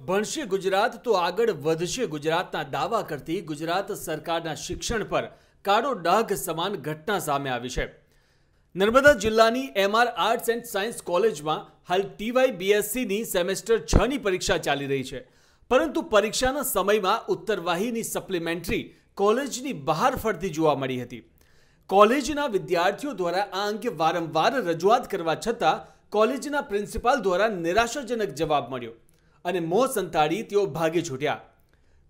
ભણશે ગુજરાત તો આગળ વધશે ગુજરાતના દાવા કરતી ગુજરાત સરકારના શિક્ષણ પર કાળો ડાઘ સમાન ઘટના સામે આવી છે. નર્મદા જિલ્લાની એમઆર આર્ટ્સ એન્ડ સાયન્સ કોલેજમાં હાલ ટીવાય બીએસસીની સેમેસ્ટર છની પરીક્ષા ચાલી રહી છે. પરંતુ પરીક્ષાના સમયમાં ઉત્તરવાહીની સપ્લિમેન્ટરી કોલેજની બહાર ફરતી જોવા મળી હતી. કોલેજના વિદ્યાર્થીઓ દ્વારા આ અંગે વારંવાર રજૂઆત કરવા છતાં કોલેજના પ્રિન્સિપાલ દ્વારા નિરાશાજનક જવાબ મળ્યો. અને મોં સંતાડી તેઓ ભાગી છૂટ્યા.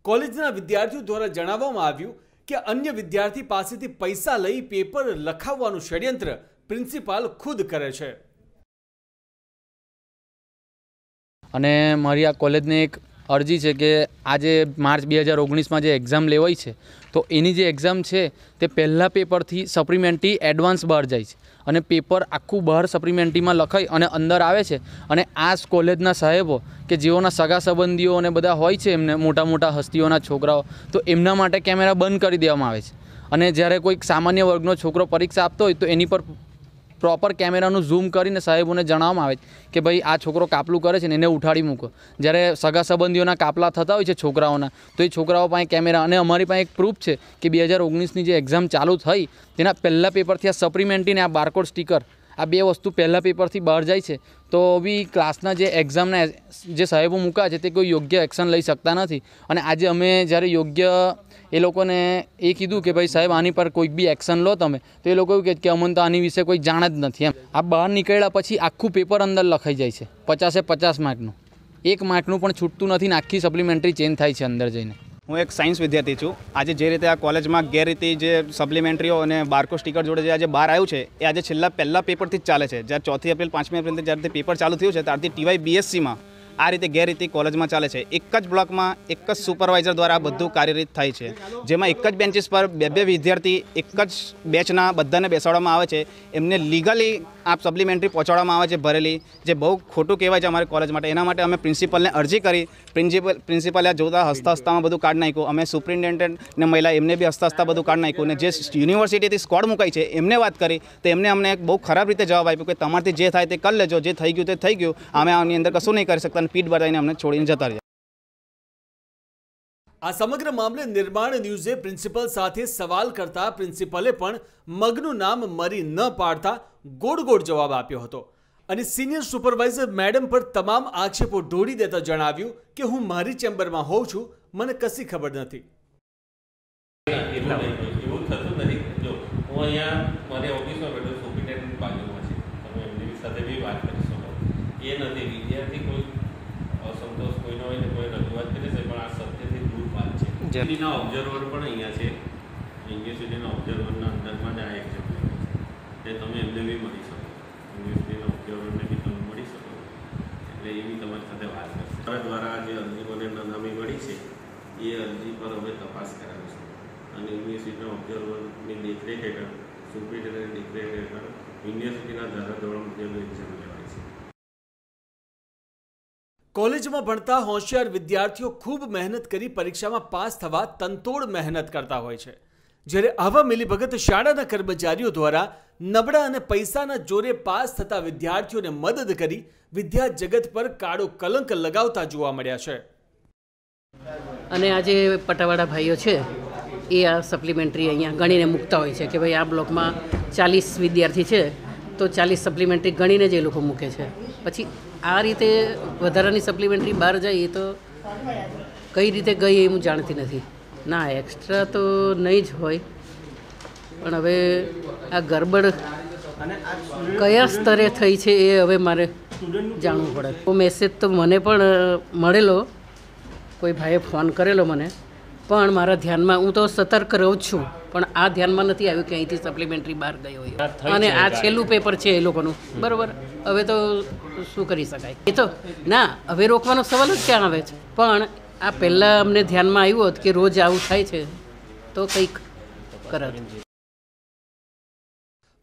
કોલેજના વિદ્યાર્થીઓ દ્વારા જણાવવામાં આવ્યું કે અન્ય વિદ્યાર્થી પાસેથી પૈસા લઈ પેપર લખાવવાનું ષડયંત્ર પ્રિન્સિપાલ ખુદ કરે છે. અને મારી આ કોલેજને એક અરજી છે કે આજે માર્ચ બે હજાર ઓગણીસમાં જે એક્ઝામ લેવાઈ છે, તો એની જે એક્ઝામ છે, તે પહેલાં પેપરથી સપ્લિમેન્ટરી એડવાન્સ બહાર જાય છે. અને પેપર આખું બહાર સપ્લિમેન્ટરીમાં લખાઈ અને અંદર આવે છે. અને આ કોલેજના સાહેબો કે જેઓના સગા સંબંધીઓ અને બધા હોય છે એમને મોટા મોટા હસ્તીઓના છોકરાઓ, તો એમના માટે કેમેરા બંધ કરી દેવામાં આવે છે. અને જ્યારે કોઈક સામાન્ય વર્ગનો છોકરો પરીક્ષા આપતો હોય, તો એની પર પ્રોપર કેમેરાનું ઝૂમ કરીને સાહેબોને જણાવવામાં આવે છે કે ભાઈ આ છોકરો કાપલું કરે છે ને એને ઉઠાડી મૂકો. જ્યારે સગા સંબંધીઓના કાપલા થતા હોય છે છોકરાઓના, તો એ છોકરાઓ પાસે કેમેરા અને અમારી પાસે એક પ્રૂફ છે કે બે હજાર ઓગણીસની જે એક્ઝામ ચાલુ થઈ, તેના પહેલાં પેપરથી આ સપ્લિમેન્ટરીને આ બારકોડ સ્ટીકર આ બે વસ્તુ પહેલાં પેપરથી બહાર જાય છે, તો બી ક્લાસના જે એક્ઝામના જે સાહેબો મૂકા છે, તે કોઈ યોગ્ય એક્શન લઈ શકતા નથી. અને આજે અમે જ્યારે યોગ્ય એ લોકોને એ કીધું કે ભાઈ સાહેબ, આની પર કોઈક બી એક્શન લો તમે, તો એ લોકો એવું કહે કે અમને તો આની વિશે કોઈ જાણ જ નથી એમ. આ બહાર નીકળ્યા પછી આખું પેપર અંદર લખાઈ જાય છે, પચાસે પચાસ માર્કનું. એક માર્કનું પણ છૂટતું નથી ને આખી સપ્લિમેન્ટરી ચેન્જ થાય છે અંદર જઈને. હું એક સાયન્સ વિદ્યાર્થી છું. આજે જે રીતે આ કોલેજમાં ગેરરીતિ જે સપ્લિમેન્ટરીઓ અને બારકો સ્ટીકર જોડે જે આજે બહાર આવ્યું છે, એ આજે છેલ્લા પહેલા પેપરથી જ ચાલે છે. જ્યારે ચોથી એપ્રિલ, પાંચમી એપ્રિલથી જ્યારે પેપર ચાલુ થયું છે, ત્યારથી ટીવાય બીએસસીમાં આ રીતે ગેરરીતિ કોલેજમાં ચાલે છે. એક જ બ્લોકમાં એક જ સુપરવાઇઝર દ્વારા બધું કાર્યરત થાય છે. જેમાં એક જ બેન્ચીસ પર બે બે વિદ્યાર્થી એક જ બેચના બધાને બેસાડવામાં આવે છે. એમને લીગલી આ સપ્લિમેન્ટરી પહોંચાડવામાં આવે છે ભરેલી, જે બહુ ખોટું કહેવાય છે અમારી કોલેજ માટે. એના માટે અમે પ્રિન્સિપલને અરજી કરી પ્રિન્સિપલ પ્રિન્સિપલે જોતા હસતા હસતામાં બધું કાઢ નાખ્યું. અમે સુપ્રિન્ટેન્ડન્ટને મહિલા એમને બી હસતા હસતા બધું કાઢ નાખ્યું. અને જે યુનિવર્સિટીથી સ્કોડ મુકાઈ છે, એમને વાત કરી, તો એમને અમને બહુ ખરાબ રીતે જવાબ આપ્યો કે તમારથી જે થાય તે કરી લેજો, જે થઈ ગયું તે થઈ ગયું. અમે આની અંદર કશું નહીં કરી શકતા. અને પીઠ બતાવીને અમને છોડીને જતા રહ્યા. આ સમગ્ર મામલે નિર્માણ ન્યૂઝે પ્રિન્સિપલ સાથે સવાલ કરતા પ્રિન્સિપલે પણ મગનું નામ મરી ન પાડતા ગોળ ગોળ જવાબ આપ્યો હતો. અને સિનિયર સુપરવાઇઝર મેડમ પર તમામ આક્ષેપો ઢોળી દેતા જણાવ્યું કે હું મારી ચેમ્બરમાં હોઉં છું મને કશી ખબર નથી. એવું થતું નથી. જો હું અહીંયા મારી ઓફિસમાં બેઠો સુપ્રિન્ટેન્ડન્ટ બાજુમાં છે. તમે એમની સાથે બી વાત કરી શકો. એ નથી. વિદ્યાર્થી કોઈ અસંતોષ કોઈનો હોય તો કોઈ રજૂઆત કરી છે પણ આ સત્યથી દૂર વાત છે. યુનિવર્સિટીના ઓબ્ઝર્વર પણ અહીંયા છે. યુનિવર્સિટીના ઓબ્ઝર્વરના અંદરમાં જ આ એક્ઝામ તે તમે એમને બી મળી શકો. યુનિવર્સિટીના ઓબ્ઝર્વરને બી તમે મળી શકો. એટલે એ બી તમારી સાથે વાત કરશે. તમારા દ્વારા જે અરજીઓને નનામી મળી છે એ અરજી પર અમે તપાસ કરાવીશું અને યુનિવર્સિટીના ઓબ્ઝર્વરની દેખરેખ હેઠળ સુપ્રિન્ટેન્ડન્ટની દેખરેખ હેઠળ યુનિવર્સિટીના ધારાધોરણ મુજબ એક્ઝામ કોલેજમાં ભણતા હોશિયાર વિદ્યાર્થીઓ ખૂબ મહેનત કરી પરીક્ષામાં પાસ થવા તનતોડ મહેનત કરતા હોય છે. જ્યારે આવા મિલીભગત શાળાના કર્મચારીઓ દ્વારા નબળા અને પૈસાના જોરે પાસ થતા વિદ્યાર્થીઓને મદદ કરી વિદ્યા જગત પર કાળો કલંક લગાવતા જોવા મળ્યા છે. અને આ જે પટાવાળા ભાઈઓ છે, એ આ સપ્લિમેન્ટરી અહીંયા ગણીને મૂકતા હોય છે કે ભાઈ આ બ્લોકમાં ચાલીસ વિદ્યાર્થી છે, તો ચાલીસ સપ્લિમેન્ટરી ગણીને જ એ લોકો મૂકે છે. પછી આ રીતે વધારાની સપ્લિમેન્ટરી બહાર જાય એ તો કઈ રીતે ગઈ એ હું જાણતી નથી. ના એક્સ્ટ્રા તો નહીં જ હોય. પણ હવે આ ગરબડ કયા સ્તરે થઈ છે એ હવે મારે જાણવું પડે. તો મેસેજ તો મને પણ મળેલો. કોઈ ભાઈએ ફોન કરેલો મને. પણ મારા ધ્યાનમાં હું તો સતર્ક રહું છું પણ આ ધ્યાનમાં નથી આવ્યું કે અહીંથી સપ્લિમેન્ટરી બહાર ગયો હોય. અને આ છેલ્લું પેપર છે એ લોકોનું. બરાબર? હવે તો શું કરી શકાય? એ તો ના હવે રોકવાનો સવાલ જ ક્યાં આવે છે? પણ આ પહેલાં અમને ધ્યાનમાં આવ્યું હોત કે રોજ આવું થાય છે તો કંઈક કરત.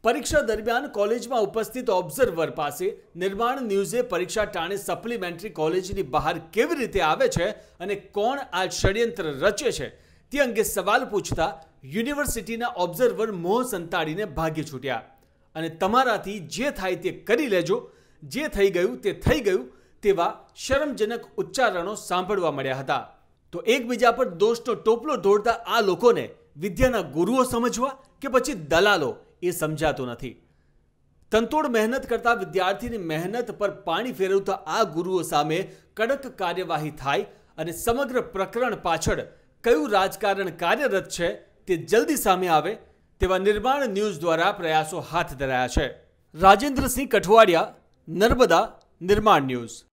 પરીક્ષા દરમિયાન કોલેજમાં ઉપસ્થિત ઓબ્ઝર્વર પાસે નિર્માણ ન્યૂઝે પરીક્ષા ટાણે સપ્લિમેન્ટરી કોલેજની બહાર કેવી રીતે આવે છે અને કોણ આ ષડયંત્ર રચે છે, તે અંગે સવાલ પૂછતા યુનિવર્સિટીના ઓબ્ઝર્વર મોહ સંતાડીને ભાગી છૂટ્યા. અને તમારાથી જે થાય તે કરી લેજો, જે થઈ ગયું તે થઈ ગયું તેવા શરમજનક ઉચ્ચારણો સાંભળવા મળ્યા હતા. તો એકબીજા પર દોષનો ટોપલો ઢોળતા આ લોકોને વિદ્યાના ગુરુઓ સમજવા કે પછી દલાલો? એ સમજાતું નથી. તંતોડ મહેનત કરતા વિદ્યાર્થીની મહેનત પર પાણી ફેરવતા આ ગુરુઓ સામે કડક કાર્યવાહી થાય અને સમગ્ર પ્રકરણ પાછળ કયું રાજકારણ કાર્યરત છે તે જલ્દી સામે આવે તેવા નિર્માણ ન્યૂઝ દ્વારા પ્રયાસો હાથ ધરાયા છે. રાજેન્દ્રસિંહ કઠવાડિયા, નર્મદા, નિર્માણ ન્યૂઝ.